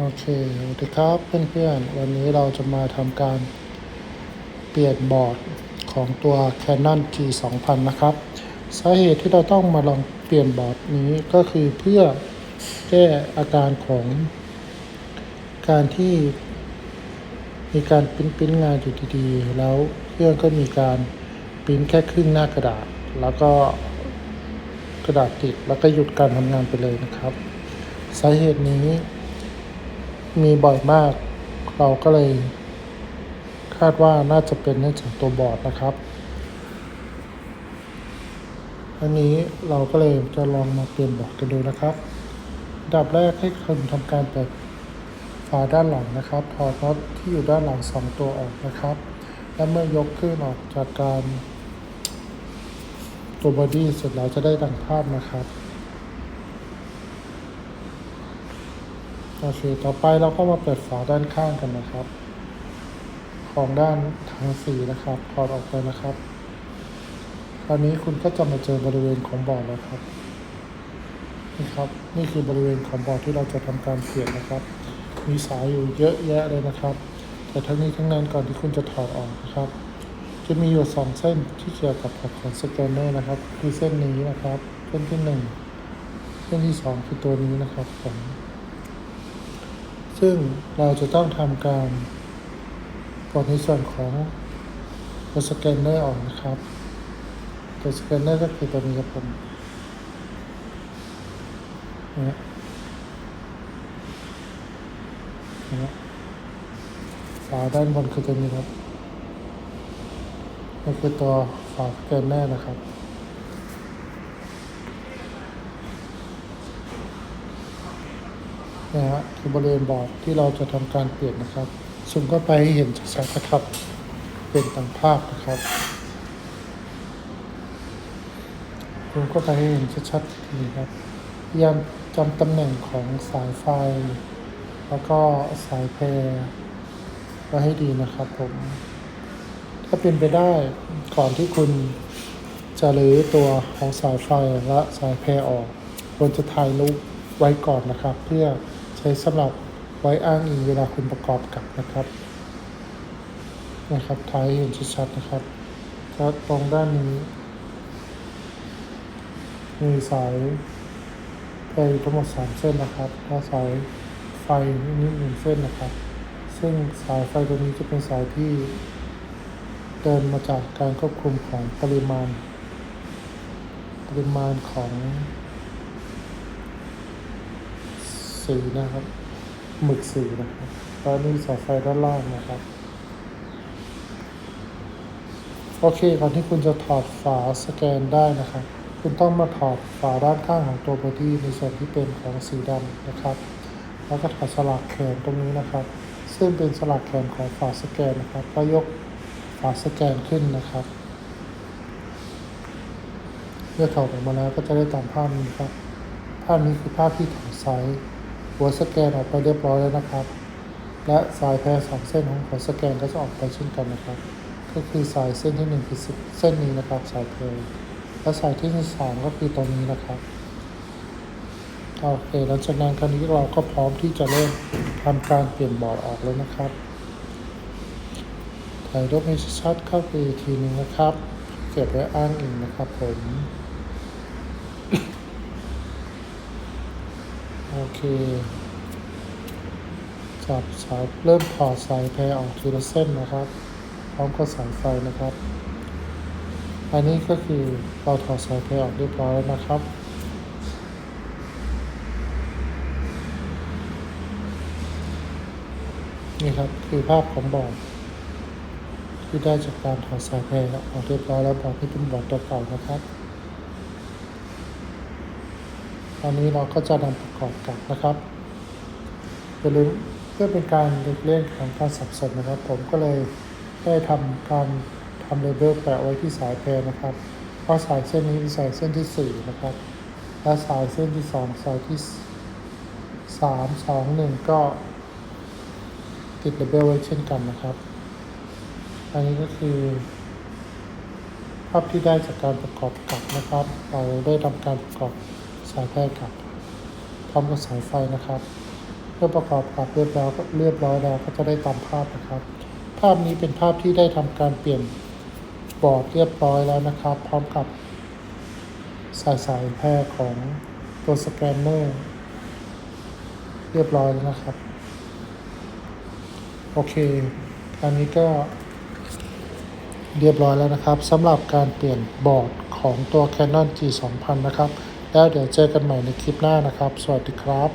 โอเคสวัสดีครับเพื่อนๆ วันนี้เราจะมาทำการเปลี่ยนบอร์ดของตัว Canon G 2 0 0นะครับ สาเหตุที่เราต้องมาลองเปลี่ยนบอร์ดนี้ก็คือเพื่อแก้อาการของ การที่มีการปริ้นปิ้นงานอยู่ดีๆ แล้วเครื่องก็มีการปริ้นแค่ครึ่งหน้ากระดาษ แล้วก็กระดาษติดแล้วก็หยุดการทำงานไปเลยนะครับ สาเหตุนี้ มีบ่อยมาก เราก็เลย คาดว่าน่าจะเป็นเนื่องจากตัวบอร์ดนะครับ อันนี้เราก็เลยจะลองมาเปลี่ยนบอร์ดกันดูนะครับ ดับแรกให้คุณทำการเปิดฝาด้านหลังนะครับ ถอดน็อตที่อยู่ด้านหลังสองตัวออกนะครับ และเมื่อยกขึ้นออกจากการตัวบอดี้เสร็จแล้วจะได้ดังภาพนะครับ โอเค ต่อไปเราก็มาเปิดฝาด้านข้างกันนะครับ ของด้านทางสีนะครับถอดออกไปนะครับ คราวนี้คุณก็จะมาเจอบริเวณของบอร์ดแล้วครับนี่ครับนี่คือบริเวณของบอร์ดที่เราจะทำการเปลี่ยนนะครับ มีสายอยู่เยอะแยะเลยนะครับ แต่ทั้งนี้ทั้งนั้นก่อนที่คุณจะถอดออกนะครับ จะมีอยู่สองเส้นที่เกี่ยวกับพอร์ตของสแกนเนอร์นะครับ คือเส้นนี้นะครับ เส้นที่หนึ่งเส้นที่สองคือตัวนี้นะครับผม ซึ่งเราจะต้องทำการกดในส่วนของตัวสแกนเนอร์ออกนะครับ ตัวสแกนเนอร์ก็คือตัวนี้ครับผมนะนะฝาด้านบนคือตัวนี้ครับนี่คือตัวฝาสแกนเนอร์นะครับ นะฮะคือบริเวณบอร์ดที่เราจะทำการเปลี่ยนนะครับซูมเข้าไปให้เห็นชัดๆนะครับเป็นต่างภาพนะครับซูมเข้าไปให้เห็นชัดๆนี่ครับพยายามจำตำแหน่งของสายไฟ แล้วก็สายแพรไว้ให้ดีนะครับผม ถ้าเป็นไปได้ก่อนที่คุณจะรื้อตัวของสายไฟและสายแพรออกควรจะถ่ายรูปไว้ก่อนนะครับ เพื่อ ใช้สำหรับไว้อ้างอิงเวลาคุณประกอบกับนะครับ นะครับถ่ายเห็นชัดๆนะครับแล้วตรงด้านนี้ มีสายไฟทั้งหมดสามเส้นนะครับและสายไฟนิดหนึ่งเส้นนะครับ ซึ่งสายไฟตัวนี้จะเป็นสายที่เดินมาจากการควบคุมของปริมาณ ปริมาณของ สีนะครับ หมึกสีนะครับตอนนี้สายไฟด้านล่างนะครับโอเคก่อนที่คุณจะถอดฝาสแกนได้นะครับ คุณต้องมาถอดฝาด้านข้างของตัวบอดี้ในส่วนที่เป็นของสีดำนะครับ แล้วก็ถอดสลักแขนตรงนี้นะครับ ซึ่งเป็นสลักแขนของฝาสแกนนะครับ ก็ยกฝาสแกนขึ้นนะครับเมื่อถอดออกมาแล้วก็จะได้ตามภาพนี้ครับ ภาพนี้คือภาพที่ถอดไซส์ หัวสแกนออกไปเรียบร้อยแล้วนะครับ และสายแพรสองเส้นของหัวสแกนก็จะออกไปเช่นกันนะครับ ก็คือสายเส้นที่หนึ่งคือเส้นนี้นะครับสายเพลและสายที่สองก็คือตรงนี้นะครับโอเคหลังจากนั้นคราวนี้เราก็พร้อมที่จะเริ่มทำการเปลี่ยนบอร์ดออกแล้วนะครับถ่ายรูปให้ชัดๆเข้าไปอีกทีหนึงนะครับ เก็บไว้อ้างอิงนะครับผม โอเค จับสายเริ่มถอดสายแพรออกทีละเส้นนะครับ พร้อมกับสายไฟนะครับ อันนี้ก็คือเราถอดสายแพรออกเรียบร้อยแล้วนะครับนี่ครับคือภาพของบอร์ดที่ได้จากการถอดสายแพรออกเรียบร้อยแล้วบอร์ดที่เป็นบอร์ดตัวเก่านะครับต อนนี้เราก็จะนำประกอบกับนะครับอย่าลืมเพื่อเป็นการเลี่ยงของการสับสนนะครับ ผมก็เลยได้ทำการทำเลเบลแปะไว้ที่สายแพรนะครับเพราะสายเส้นนี้เป็นสายเส้นที่สี่นะครับ และสายเส้นที่สองสายที่สามสองหนึ่งก็ติดเลเบลไว้เช่นกันนะครับ อันนี้ก็คือ ภาพที่ได้จากการประกอบกับนะครับ เราได้ทำการประกอบ สายแพร่กับ พร้อมกับสายไฟนะครับเมื่อประกอบกับเรียบร้อยเรียบร้อยแล้วก็จะได้ตามภาพนะครับ ภาพนี้เป็นภาพที่ได้ทำการเปลี่ยนบอร์ดเรียบร้อยแล้วนะครับ พร้อมกับ สายสายแพร่ของตัวสแกนเนอร์เรียบร้อยแล้วนะครับ โอเคอันนี้ก็เรียบร้อยแล้วนะครับสำหรับการเปลี่ยนบอร์ดของตัว Canon G 2000นะครับ แล้วเดี๋ยวเจอกันใหม่ในคลิปหน้านะครับ สวัสดีครับ